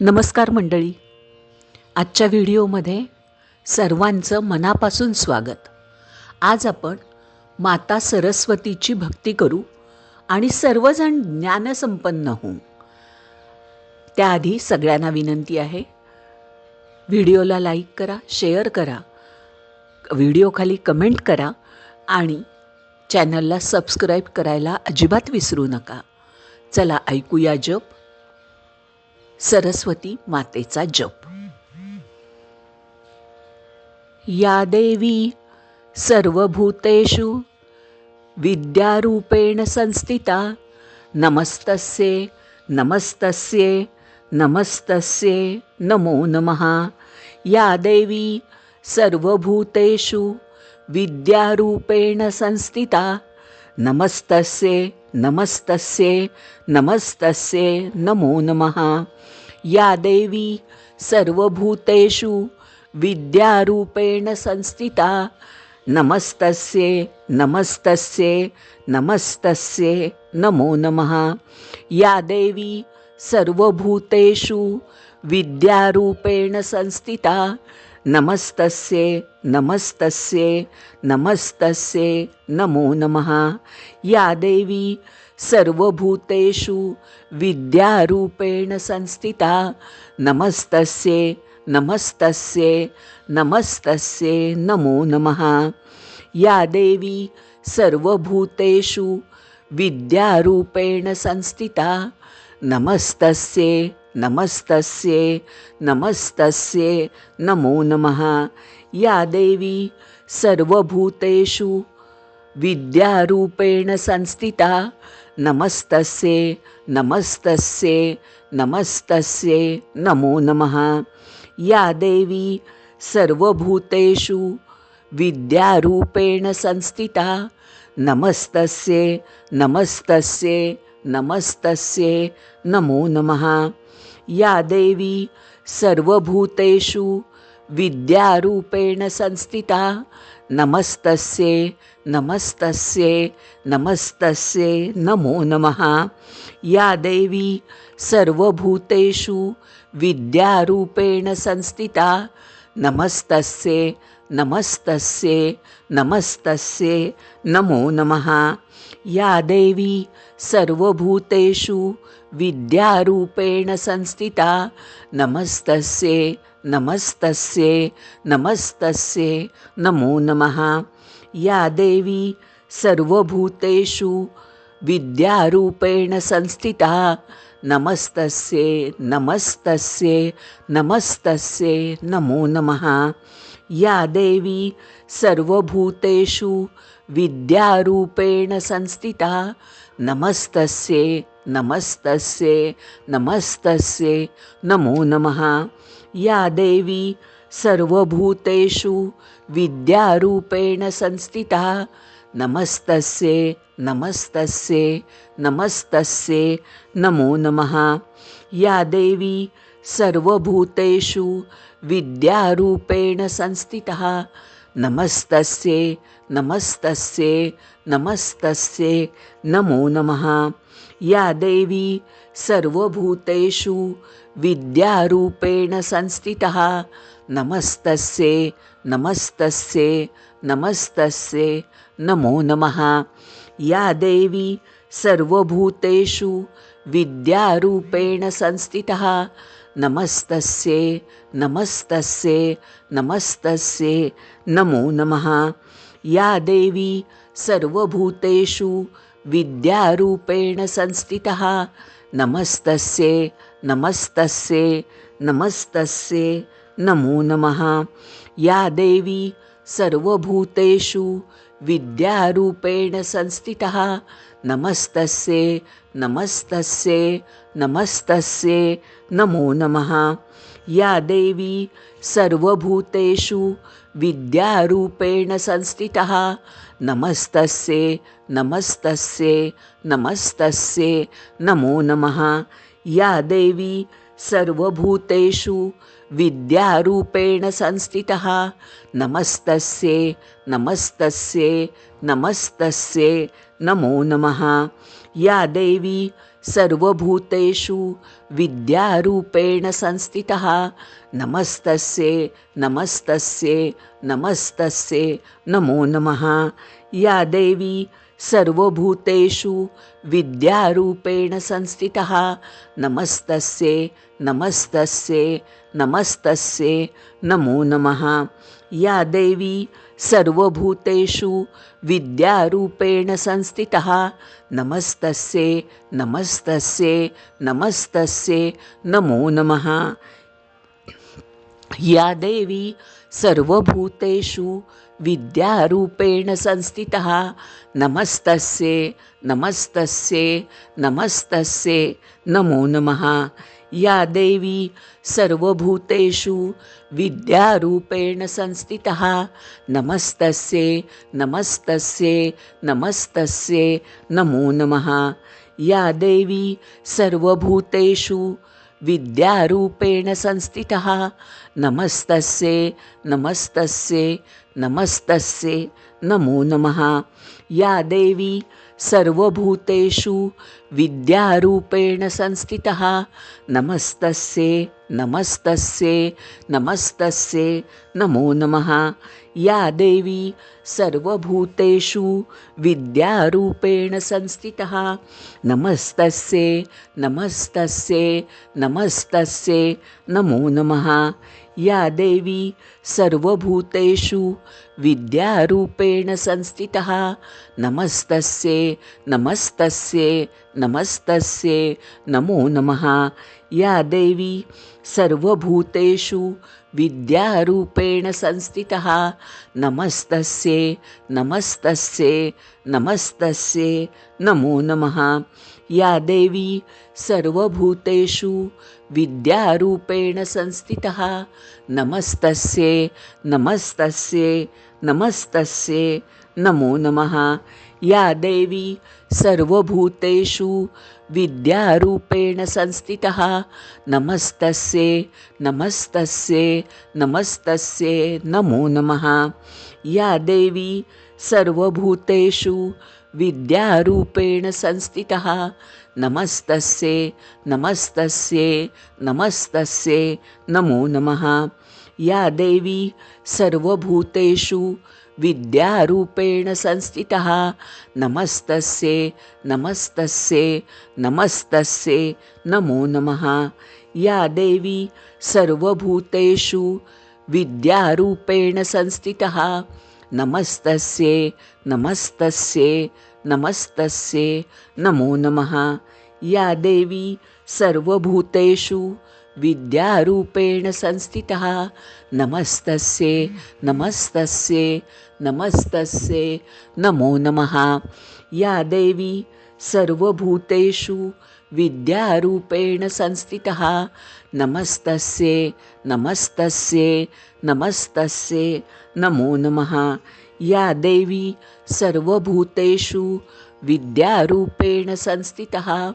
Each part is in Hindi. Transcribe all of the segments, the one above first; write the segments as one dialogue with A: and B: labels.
A: नमस्कार मंडळी. आजच्या व्हिडिओमध्ये सर्वांचं मनापासून स्वागत. आज आपण माता सरस्वतीची भक्ती करू आणि सर्वजण ज्ञानसंपन्न होऊ. त्याआधी सगळ्यांना विनंती आहे व्हिडिओला लाईक करा शेअर करा व्हिडिओखाली कमेंट करा आणि चॅनलला सबस्क्राईब करायला अजिबात विसरू नका. चला ऐकूया जप. सरस्वती मातेचा जप. या देवी सर्वभूतेषु विद्यारूपेण संस्थिता नमस्तस्ये नमस्तस्ये नमस्तस्ये नमो नमः. या देवी सर्वभूतेषु विद्यारूपेण संस्थिता नमस्तस्ये नमस्तस्ये नमस्तस्ये, नमो नमः। या देवी सर्वभूतेषु विद्यारूपेण संस्थिता। नमस्तस्ये नमस्तस्ये नमस्तस्ये, नमो नमः। या देवी सर्वभूतेषु विद्यारूपेण संस्थिता। नमस्तस्ये नमस्तस्ये नमस्तस्ये, नमो नमः। या देवी, सर्वभूतेषु विद्यारूपेण संस्थिता। नमस्तस्ये नमस्तस्ये नमस्तस्ये, नमो नमः। या देवी, सर्वभूतेषु विद्यारूपेण संस्थिता। नमस्तस्ये नमस्तस्ये नमस्तस्ये, नमो नमः। या देवी, सर्वभूतेषु विद्यारूपेण संस्थिता। नमस्तस्ये नमस्तस्ये नमस्तस्ये, नमो नमः। या देवी, सर्वभूतेषु विद्यारूपेण संस्थिता। नमस्तस्ये नमस्तस्ये नमस्तस्ये, नमो नमः। या देवी सर्वभूतेषु विद्यारूपेण संस्थिता। नमस्तस्ये नमस्तस्ये नमस्तस्ये, नमो नमः। या देवी सर्वभूतेषु विद्यारूपेण संस्थिता। नमस्तस्ये नमस्तस्ये नमस्तस्ये, नमो नमः। या देवी सर्वभूतेषु विद्यारूपेण संस्थिता। नमस्तस्ये नमस्तस्ये नमस्तस्ये, नमो नमः। या देवी सर्वभूतेषु विद्यारूपेण संस्थिता। नमस्तस्ये नमस्तस्ये नमस्तस्ये, नमो नमः। या देवी सर्वभूतेषु विद्यारूपेण संस्थिता। नमस्तस्ये नमस्तस्ये नमस्तस्ये, नमो नमः। या देवी सर्वभूतेषु विद्यारूपेण संस्थिता। नमस्तस्ये नमस्तस्ये नमस्तस्ये नमो नमः। या देवी सर्वभूतेषु विद्यारूपेण संस्थितः। नमस्तस्ये नमस्तस्ये नमस्तस्ये, नमो नमः। या देवी, सर्वभूतेषु विद्यारूपेण संस्थितः। नमस्तस्ये नमस्तस्ये नमस्तस्ये, नमो नमः। या देवी, सर्वभूतेषु विद्यारूपेण संस्थितः। नमस्तस्ये नमस्तस्ये नमस्तस्ये, नमो नमः। या देवी सर्वभूतेषु विद्यारूपेण संस्थितः। नमस्तस्ये नमस्तस्ये नमस्तस्ये, नमो नमः। या देवी सर्वभूतेषु विद्यारूपेण संस्थितः। नमस्तस्ये नमस्तस्ये नमस्तस्ये, नमो नमः। या देवी, सर्वभूतेषु विद्यारूपेण संस्थितः। नमस्तस्ये नमस्तस्ये नमस्तस्ये, नमो नमः। या देवी सर्वभूतेषु विद्यारूपेण संस्थितः। नमस्तस्ये नमस्तस्ये नमस्तस्ये, नमो नमः। या देवी सर्वभूतेषु विद्यारूपेण संस्थितः। नमस्तस्ये नमस्तस्ये नमस्तस्ये, नमो नमः। या देवी सर्वभूतेषु विद्यारूपेण संस्थितः। नमस्तस्ये नमस्तस्ये नमस्तस्ये, नमो नमः। या देवी सर्वभूतेषु विद्यारूपेण संस्थितः। नमस्तस्ये नमस्तस्ये नमस्तस्ये, नमो नमः। या देवी सर्वभूतेषु विद्यारूपेण संस्थितः। नमस्तस्ये नमस्तस्ये नमस्तस्ये, नमो नमः। या देवी सर्वभूतेषु विद्यारूपेण संस्थितः। नमस्तस्ये नमस्तस्ये नमस्तस्ये, नमो नमः। या देवी सर्वभूतेषु विद्यारूपेण संस्थितः। नमस्तस्ये नमस्तस्ये नमस्तस्ये, नमो नमः। या देवी, सर्वभूतेषु विद्यारूपेण संस्थितः। नमस्तस्ये नमस्तस्ये नमस्तस्ये, नमो नमः। या देवी सर्वभूतेषु विद्यारूपेण संस्थितः। नमस्तस्ये नमस्तस्ये नमस्तस्ये नमो नमः। या देवी सर्वभूतेषु विद्यारूपेण संस्थितः। नमस्तस्ये नमस्तस्ये नमस्तस्ये, नमो नमः। या देवी सर्वभूतेषु विद्यारूपेण संस्थितः। नमस्तस्ये नमस्तस्ये नमस्तस्ये, नमो नमः। या देवी सर्वभूतेषु विद्यारूपेण संस्थितः। नमस्तस्ये नमस्तस्ये नमस्तस्ये, नमो नमः। या देवी सर्वभूतेषु विद्यारूपेण संस्थितः। नमस्तस्ये नमस्तस्ये नमस्तस्ये, नमो नमः। या देवी सर्वभूतेषु विद्यारूपेण संस्थितः। नमस्तस्ये नमस्तस्ये नमस्तस्ये, नमो नमः। या देवी सर्वभूतेषु विद्यारूपेण संस्थितः। नमस्तस्ये नमस्तस्ये नमस्तस्ये, नमो नमः। या देवी सर्वभूतेषु विद्यारूपेण संस्थितः। नमस्तस्ये नमस्तस्ये नमस्तस्ये नमो नमः। या देवी सर्वभूतेषु विद्यारूपेण संस्थितः। नमस्तस्ये नमस्तस्ये नमस्तस्ये, नमो नमः। या देवी सर्वभूतेषु विद्यारूपेण संस्थितः। नमस्तस्ये नमस्तस्ये नमस्तस्ये, नमो नमः। या देवी सर्वभूतेषु विद्यारूपेण संस्थितः।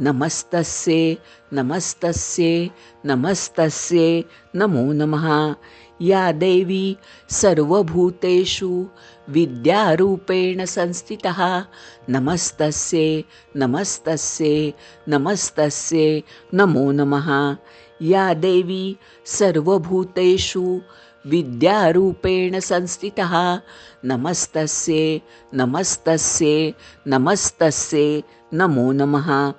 A: नमस्तस्ये नमस्तस्ये नमस्तस्ये, नमो नमः। या देवी सर्वभूतेषु विद्यारूपेण संस्थितः। नमस्तस्ये नमस्तस्ये नमस्तस्ये, नमो नमः। या देवी सर्वभूतेषु विद्यारूपेण संस्थितः। नमस्तस्ये नमस्तस्ये नमस्तस्ये, नमो नमः।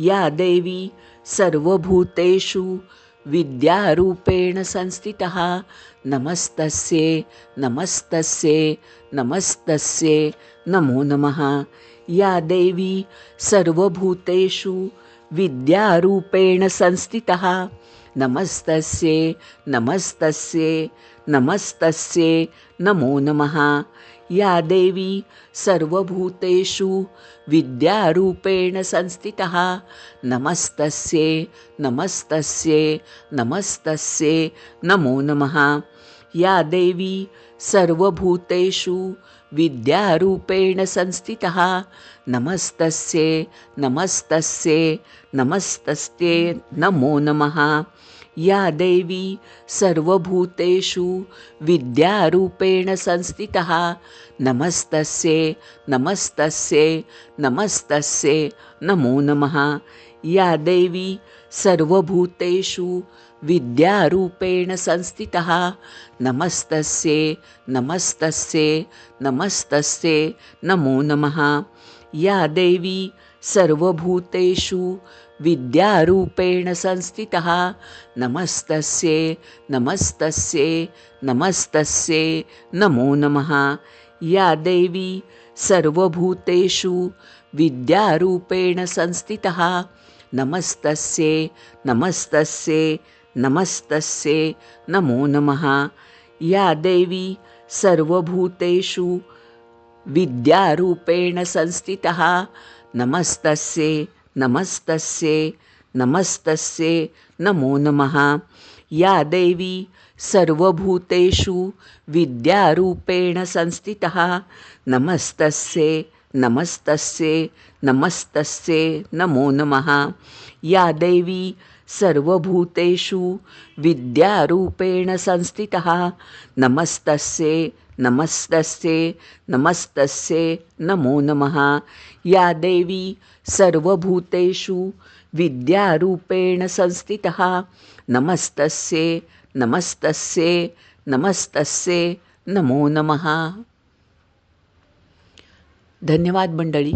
A: या देवी, सर्वभूतेषु विद्यारूपेण संस्थितः। नमस्तस्ये नमस्तस्ये नमस्तस्ये, नमो नमः। या देवी, सर्वभूतेषु विद्यारूपेण संस्थितः। नमस्तस्ये नमस्तस्ये नमस्तस्ये, नमो नमः। या देवी सर्वभूतेषु विद्यारूपेण संस्थितः। नमस्तस्ये नमस्तस्ये नमस्तस्ये, नमो नमः। या देवी सर्वभूतेषु विद्यारूपेण संस्थितः। नमस्तस्ये नमस्तस्ये नमस्तस्ये नमो नमः। या देवी सर्वभूतेषु विद्यारूपेण संस्थितः। नमस्तस्ये नमस्तस्ये नमस्तस्ये नमो नमः। या देवी सर्वभूतेषु विद्यारूपेण संस्थितः। नमस्तस्ये नमस्तस्ये नमस्तस्ये, नमो नमः। या देवी सर्वभूतेषु विद्यारूपेण संस्थितः। नमस्तस्ये नमस्तस्ये नमस्तस्ये, नमो नमः। या देवी सर्वभूतेषु विद्यारूपेण संस्थितः। नमस्तस्ये नमस्तस्ये नमस्तस्ये नमो नमः। या देवी सर्वभूतेषु विद्यारूपेण संस्थितः। नमस्तस्ये नमस्तस्ये नमस्तस्ये नमो नमः। या देवी सर्वभूतेषु विद्यारूपेण संस्थितः। नमस्तस्ये नमस्तस्ये नमस्तस्ये नमो नमः। या देवी सर्वभूतेषु विद्यारूपेण संस्थितः। नमस्तस्ये नमस्तस्ये नमस्तस्ये, नमो नमः। या देवी सर्वभूतेषु विद्यारूपेण संस्थितः। नमस्तस्ये नमस्तस्ये नमस्तस्ये, नमो नमः। धन्यवाद मंडळी।